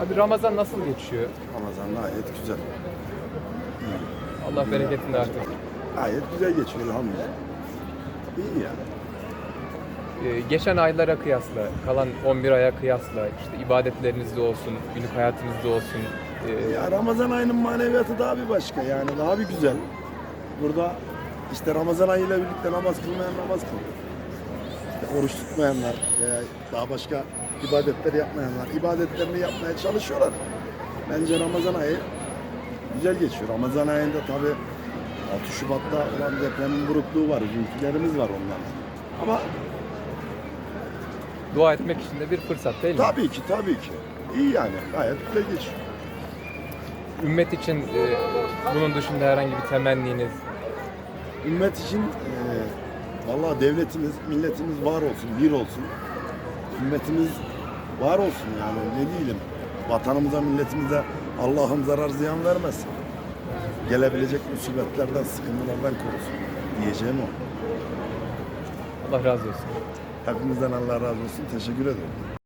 Abi Ramazan nasıl geçiyor? Ramazan gayet güzel. Allah bereketini artır. Gayet güzel geçiyor elhamdülillah. İyi yani. Ee, geçen aylara kıyasla, kalan 11 aya kıyasla işte ibadetlerinizde olsun, günlük hayatınızda olsun. ee, Ya Ramazan ayının maneviyatı daha bir başka yani daha bir güzel. Burada işte Ramazan ayıyla birlikte namaz kılmayan namaz kılıyor. Oruç tutmayanlar veya daha başka ibadetler yapmayanlar ibadetlerini yapmaya çalışıyorlar. Bence Ramazan ayı güzel geçiyor. Ramazan ayında tabi 6 Şubat'ta olan depremin burukluğu var, üzüntülerimiz var onlarla. Ama dua etmek için de bir fırsat değil mi? tabii ki tabii ki iyi yani gayet güzel geçiyor. Ümmet için ee, bunun dışında herhangi bir temenniniz, Ümmet için e, vallahi devletimiz, milletimiz var olsun, bir olsun. Ümmetimiz var olsun yani ne diyelim. Vatanımıza, milletimize Allah'ım zarar ziyan vermesin. Gelebilecek musibetlerden, sıkıntılardan korusun. Diyeceğim o. Allah razı olsun. Hepimizden Allah razı olsun. Teşekkür ederim.